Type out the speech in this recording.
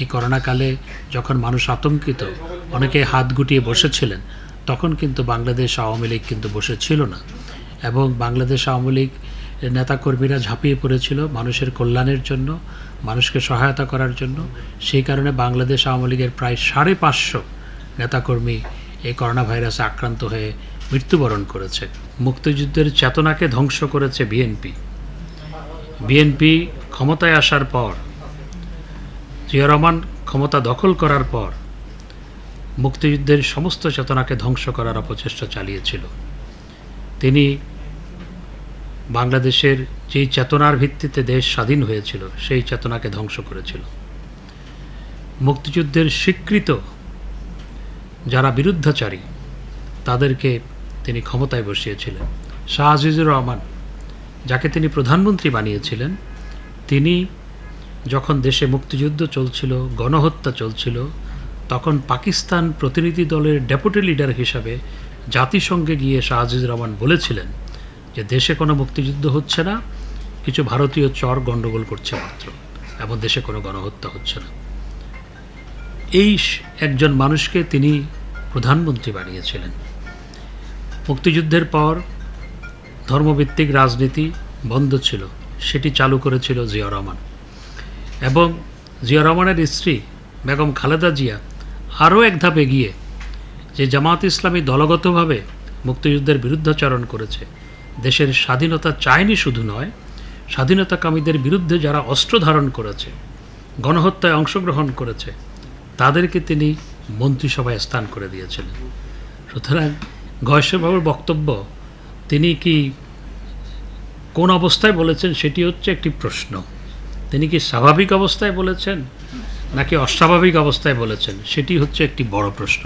এই করোনাকালে যখন মানুষ আতঙ্কিত, অনেকে হাত গুটিয়ে বসেছিলেন, তখন কিন্তু বাংলাদেশ আওয়ামী লীগ কিন্তু বসেছিল না। এবং বাংলাদেশ আওয়ামী লীগ নেতাকর্মীরা ঝাঁপিয়ে পড়েছিল মানুষের কল্যাণের জন্য, মানুষকে সহায়তা করার জন্য। সেই কারণে বাংলাদেশ আওয়ামী লীগের প্রায় সাড়ে পাঁচশো নেতাকর্মী এই করোনা ভাইরাসে আক্রান্ত হয়ে মৃত্যুবরণ করেছে। মুক্তিযুদ্ধের চেতনাকে ধ্বংস করেছে বিএনপি। বিএনপি ক্ষমতায় আসার পর জিয়া রহমান ক্ষমতা দখল করার পর মুক্তিযুদ্ধের সমস্ত চেতনাকে ধ্বংস করার অপচেষ্টা চালিয়েছিল। তিনি বাংলাদেশের যেই চেতনার ভিত্তিতে দেশ স্বাধীন হয়েছিল, সেই চেতনাকে ধ্বংস করেছিল। মুক্তিযুদ্ধের স্বীকৃত যারা বিরুদ্ধাচারী, তাদেরকে তিনি ক্ষমতায় বসিয়েছিলেন। শাহ আজিজুর রহমান, যাকে তিনি প্রধানমন্ত্রী বানিয়েছিলেন, তিনি যখন দেশে মুক্তিযুদ্ধ চলছিল, গণহত্যা চলছিল, তখন পাকিস্তান প্রতিনিধি দলের ডেপুটি লিডার হিসাবে জাতিসংঘে গিয়ে শাহ আজিজুর রহমান বলেছিলেন যে, দেশে কোনো মুক্তিযুদ্ধ হচ্ছে না, কিছু ভারতীয় চর গণ্ডগোল করছে মাত্র, এবং দেশে কোনো গণহত্যা হচ্ছে না। এই একজন মানুষকে তিনি প্রধানমন্ত্রী বানিয়েছিলেন। মুক্তিযুদ্ধের পর ধর্মভিত্তিক রাজনীতি বন্ধ ছিল, সেটি চালু করেছিল জিয়া রহমান। এবং জিয়া রহমানের স্ত্রী বেগম খালেদা জিয়া আরও এক ধাপ এগিয়ে যে জামাত ইসলামী দলগতভাবে মুক্তিযুদ্ধের বিরুদ্ধাচরণ করেছে। দেশের স্বাধীনতা চায়নি শুধু নয়, স্বাধীনতাকামীদের বিরুদ্ধে যারা অস্ত্র ধারণ করেছে, গণহত্যায় অংশগ্রহণ করেছে, তাদেরকে তিনি মন্ত্রিসভায় স্থান করে দিয়েছিলেন। সুতরাং গয়েশ্বরবাবুর বক্তব্য, তিনি কি কোন অবস্থায় বলেছেন সেটি হচ্ছে একটি প্রশ্ন। তিনি কি স্বাভাবিক অবস্থায় বলেছেন নাকি অস্বাভাবিক অবস্থায় বলেছেন? সেটি হচ্ছে একটি বড় প্রশ্ন।